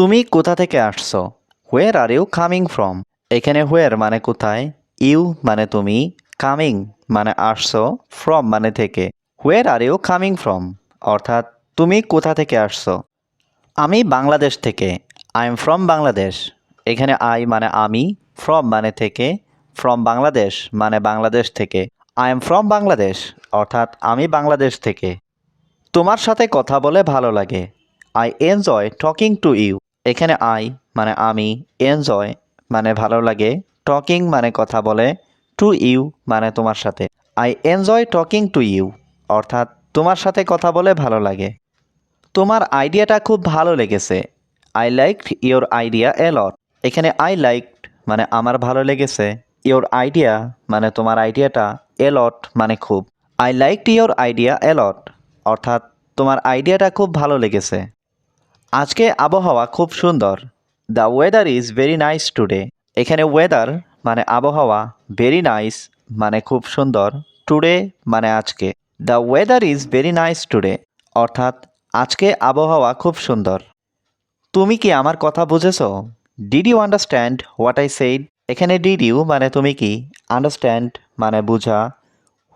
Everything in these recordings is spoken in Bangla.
তুমি কোথা থেকে আসছো? Where are you coming from এখানে হোয়ার মানে কোথায়? ইউ মানে তুমি? কামিং মানে আসছো? ফ্রম মানে থেকে? Where are you coming from অর্থাৎ তুমি কোথা থেকে আসছো? আমি বাংলাদেশ থেকে। আই এম ফ্রম বাংলাদেশ এখানে আই মানে আমি ফ্রম মানে থেকে। ফ্রম বাংলাদেশ মানে বাংলাদেশ থেকে। আই এম ফ্রম বাংলাদেশ অর্থাৎ আমি বাংলাদেশ থেকে। তোমার সাথে কথা বলে ভালো লাগে। I enjoy talking to you এখানে আই মানে আমি এনজয় মানে ভালো লাগে টকিং মানে কথা বলে টু ইউ মানে তোমার সাথে। I enjoy talking to you অর্থাৎ তোমার সাথে কথা বলে ভালো লাগে। তোমার আইডিয়াটা খুব ভালো লেগেছে। I like your idea a lot এখানে আই লাইক মানে আমার ভালো লেগেছে। ইওর আইডিয়া মানে তোমার আইডিয়াটা এলট মানে খুব। I like your idea a lot অর্থাৎ তোমার আইডিয়াটা খুব ভালো লেগেছে। আজকে আবহাওয়া খুব সুন্দর। The weather is very nice today এখানে ওয়েদার মানে আবহাওয়া ভেরি নাইস মানে খুব সুন্দর টুডে মানে আজকে। The weather is very nice today অর্থাৎ আজকে আবহাওয়া খুব সুন্দর। তুমি কি আমার কথা বুঝেছ? Did you understand what I said এখানে ডিড ইউ মানে তুমি কি? আন্ডারস্ট্যান্ড মানে বোঝা।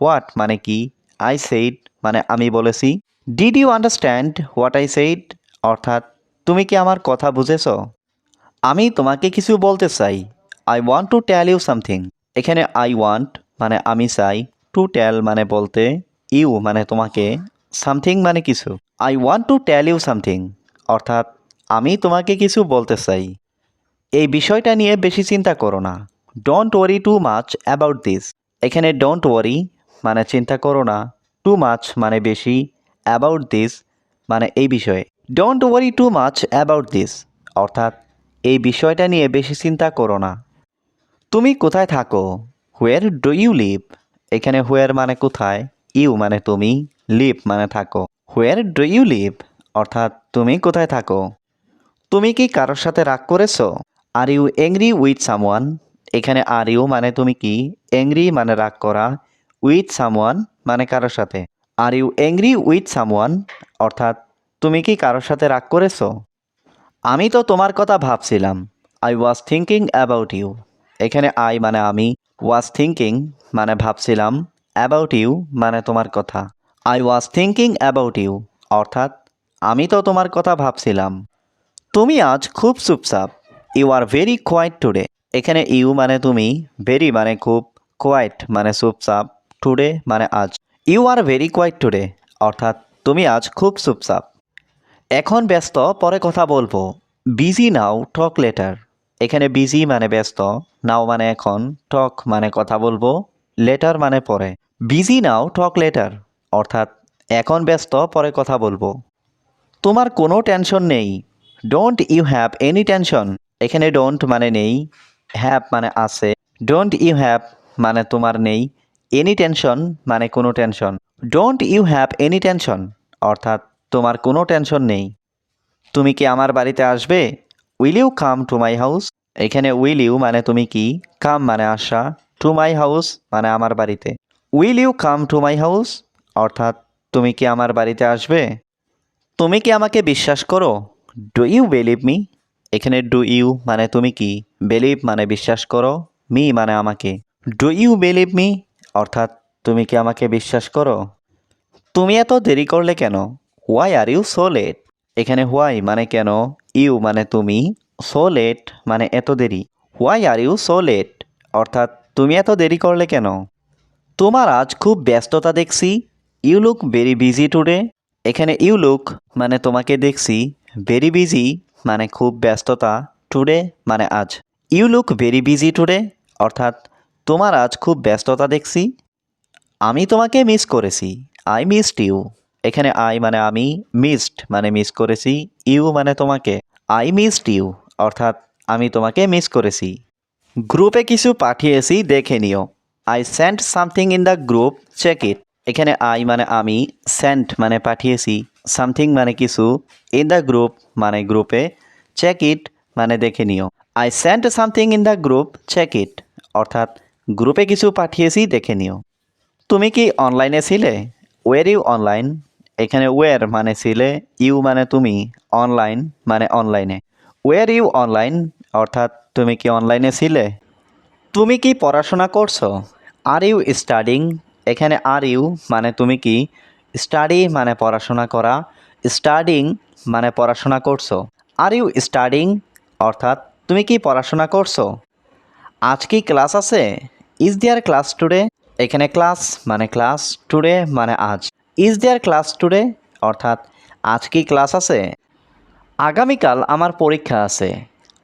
হোয়াট মানে কি? আই সেইড মানে আমি বলেছি। Did you understand what I said অর্থাৎ, তুমি কি আমার কথা বুঝেছ? আমি তোমাকে কিছু বলতে চাই। I want to tell you something এখানে আই ওয়ান্ট মানে আমি চাই। টু টেল মানে বলতে ইউ মানে তোমাকে সামথিং মানে কিছু। I want to tell you something অর্থাৎ, আমি তোমাকে কিছু বলতে চাই। এই বিষয়টা নিয়ে বেশি চিন্তা করো না। Don't worry too much about this এখানে ডোন্ট ওয়ারি মানে চিন্তা করো না। টু মাচ মানে বেশি অ্যাবাউট দিস মানে এই বিষয়ে। Don't worry too much about this অর্থাৎ, এই বিষয়টা নিয়ে বেশি চিন্তা করো না। তুমি কোথায় থাকো? হোয়ার ডু ইউ লিভ এখানে হোয়ার মানে কোথায়? ইউ মানে তুমি। লিভ মানে থাকো। হোয়ার ডু ইউ লিভ অর্থাৎ, তুমি কোথায় থাকো? তুমি কি কারোর সাথে রাগ করেছ? Are you angry with someone এখানে আর ইউ মানে তুমি কি? এংরি মানে রাগ করা। উইথ সামওয়ান মানে কারোর সাথে। Are you angry with someone অর্থাৎ তুমি কি কারোর সাথে রাগ করেছ? আমি তো তোমার কথা ভাবছিলাম। I was thinking about you এখানে আই মানে আমি ওয়াজ থিঙ্কিং মানে ভাবছিলাম অ্যাবাউট ইউ মানে তোমার কথা। I was thinking about you অর্থাৎ আমি তো তোমার কথা ভাবছিলাম। তুমি আজ খুব চুপচাপ। You are very quiet today এখানে ইউ মানে তুমি ভেরি মানে খুব কোয়াইট মানে চুপচাপ। টুডে মানে আজ। You are very quiet today অর্থাৎ তুমি আজ খুব চুপচাপ। এখন ব্যস্ত, পরে কথা বলব। বিজি নাও টক লেটার এখানে বিজি মানে ব্যস্ত, নাও মানে এখন টক মানে কথা বলব লেটার মানে পরে। বিজি নাও টক লেটার অর্থাৎ, এখন ব্যস্ত, পরে কথা বলব। তোমার কোনো টেনশন নেই। Don't you have any tension এখানে ডোন্ট মানে নেই হ্যাভ মানে আছে। ডোন্ট ইউ হ্যাভ মানে তোমার নেই। এনি টেনশন মানে কোনো tension don't you have any tension অর্থাৎ তোমার কোনো টেনশন নেই। তুমি কি আমার বাড়িতে আসবে? Will you come to my house এখানে উইল ইউ মানে তুমি কি? কাম মানে আসা। টু মাই হাউস মানে আমার বাড়িতে। Will you come to my house অর্থাৎ তুমি কি আমার বাড়িতে আসবে? তুমি কি আমাকে বিশ্বাস করো? ডু ইউ বিলিভ মি এখানে ডু ইউ মানে তুমি কি? বিলিভ মানে বিশ্বাস করো। মি মানে আমাকে। ডু ইউ বিলিভ মি অর্থাৎ তুমি কি আমাকে বিশ্বাস করো? তুমি এত দেরি করলে কেন? Why are you so late এখানে হোয়াই মানে কেন? ইউ মানে তুমি? সো লেট মানে এত দেরি। Why are you so late অর্থাৎ তুমি এত দেরি করলে কেন? তোমার আজ খুব ব্যস্ততা দেখছি। You look very busy today এখানে ইউ লুক মানে তোমাকে দেখছি। ভেরি বিজি মানে খুব ব্যস্ততা টুডে মানে আজ। You look very busy today অর্থাৎ তোমার আজ খুব ব্যস্ততা দেখছি। আমি তোমাকে মিস করেছি। আই মিসড ইউ এখানে আই মানে আমি মিসড মানে মিস করেছি ইউ মানে তোমাকে আই মিসড ইউ অর্থাৎ আমি তোমাকে মিস করেছি। গ্রুপে কিছু পাঠিয়েছি, দেখে নিও। I sent something in the group check it এখানে আই মানে আমি সেন্ট মানে পাঠিয়েছি সামথিং মানে কিছু ইন দ্য গ্রুপ মানে গ্রুপে চেক ইট মানে দেখে নিও। I sent something in the group check it অর্থাৎ গ্রুপে কিছু পাঠিয়েছি, দেখে নিও। তুমি কি অনলাইনে ছিলে? ওয়ের ইউ অনলাইন এখানে ওয়ের মানে ছিলে ইউ মানে তুমি অনলাইন মানে অনলাইনে ওয়ার ইউ অনলাইন অর্থাৎ তুমি কি অনলাইনে ছিলে? তুমি কি পড়াশোনা করছ? আর ইউ স্টাডিং এখানে আর ইউ মানে তুমি কি? স্টাডি মানে পড়াশোনা করা। স্টাডিং মানে পড়াশোনা করছ। আর ইউ স্টাডিং অর্থাৎ তুমি কি পড়াশোনা করছ? আজ কি ক্লাস আছে? ইজ দেয়ার ক্লাস টুডে এখানে ক্লাস মানে ক্লাস টুডে মানে আজ। ইজ দেয়ার ক্লাস টুডে অর্থাৎ, আজ কি ক্লাস আছে? আগামীকাল আমার পরীক্ষা আছে।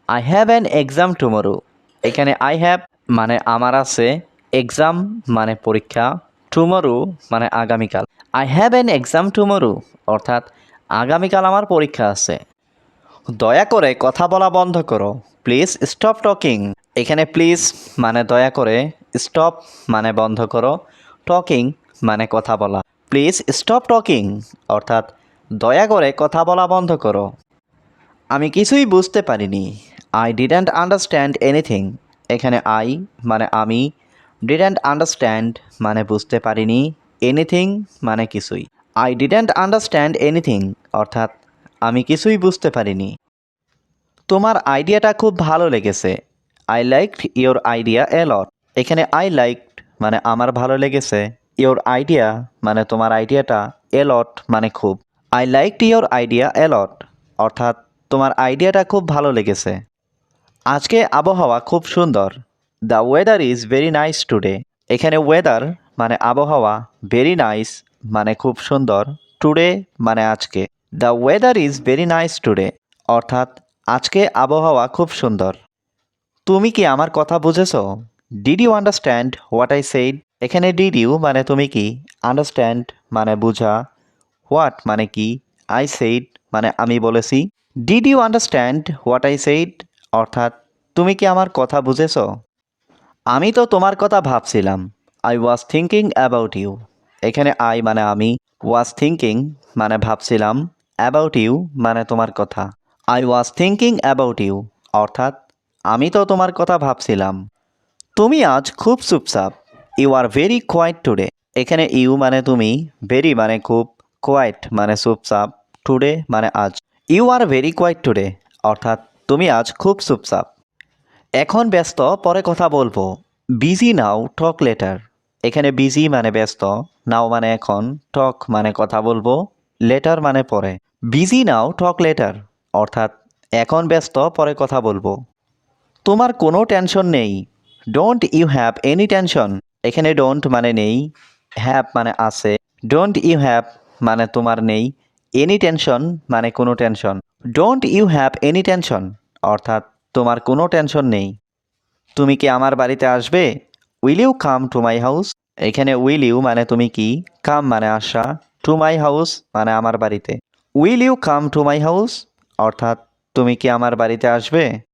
I have an exam tomorrow এখানে আই হ্যাভ মানে আমার আছে এক্সাম মানে পরীক্ষা। টুমোরো মানে আগামীকাল। I have an exam tomorrow অর্থাৎ, আগামীকাল আমার পরীক্ষা আছে। দয়া করে কথা বলা বন্ধ করো। প্লিজ স্টপ টকিং এখানে প্লিজ মানে দয়া করে স্টপ মানে বন্ধ করো। টকিং মানে কথা বলা। Please stop talking. অর্থাৎ দয়া করে কথা বলা বন্ধ করো। আমি কিছুই বুঝতে পারিনি। আই ডিডেন্ট আন্ডারস্ট্যান্ড এনিথিং এখানে আই মানে আমি। ডিডেন্ট আন্ডারস্ট্যান্ড মানে বুঝতে পারিনি। এনিথিং মানে কিছুই। আই ডিডেন্ট আন্ডারস্ট্যান্ড এনিথিং অর্থাৎ আমি কিছুই বুঝতে পারিনি। তোমার আইডিয়াটা খুব ভালো লেগেছে। I liked your idea a lot এখানে আই লাইকড মানে আমার ভালো লেগেছে। ইওর আইডিয়া মানে তোমার আইডিয়াটা এলট মানে খুব। I liked your idea a lot অর্থাৎ তোমার আইডিয়াটা খুব ভালো লেগেছে। আজকে আবহাওয়া খুব সুন্দর। The weather is very nice today এখানে ওয়েদার মানে আবহাওয়া ভেরি নাইস মানে খুব সুন্দর। টুডে মানে আজকে। The weather is very nice today অর্থাৎ আজকে আবহাওয়া খুব সুন্দর। তুমি কি আমার কথা বুঝেছ? Did you understand what I said এখানে ডিড ইউ মানে তুমি কি? আন্ডারস্ট্যান্ড মানে বুঝা। হোয়াট মানে কি? আই সেইড মানে আমি বলেছি। Did you understand what I said অর্থাৎ তুমি কি আমার কথা বুঝেছ? আমি তো তোমার কথা ভাবছিলাম। I was thinking about you এখানে আই মানে আমি ওয়াজ থিঙ্কিং মানে ভাবছিলাম। অ্যাবাউট ইউ মানে তোমার কথা। I was thinking about you অর্থাৎ আমি তো তোমার কথা ভাবছিলাম। তুমি আজ খুব চুপচাপ। You are very quiet today এখানে ইউ মানে তুমি ভেরি মানে খুব কোয়াইট মানে চুপচাপ টুডে মানে আজ। You are very quiet today অর্থাৎ তুমি আজ খুব চুপচাপ। এখন ব্যস্ত, পরে কথা বলব। বিজি নাও টক লেটার এখানে বিজি মানে ব্যস্ত নাও মানে এখন টক মানে কথা বলব লেটার মানে পরে। বিজি নাও টক লেটার অর্থাৎ এখন ব্যস্ত, পরে কথা বলব। তোমার কোনো টেনশন নেই। Don't you have any tension এখানে ডোন্ট মানে নেই হ্যাভ মানে আছে ডোন্ট ইউ হ্যাভ মানে তোমার নেই এনি টেনশন মানে কোনো tension don't you have any tension অর্থাৎ তোমার কোনো টেনশন নেই। তুমি কি আমার বাড়িতে আসবে? Will you come to my house এখানে উইল ইউ মানে তুমি কি? কাম মানে আসা টু মাই হাউস মানে আমার বাড়িতে। Will you come to my house অর্থাৎ তুমি কি আমার বাড়িতে আসবে?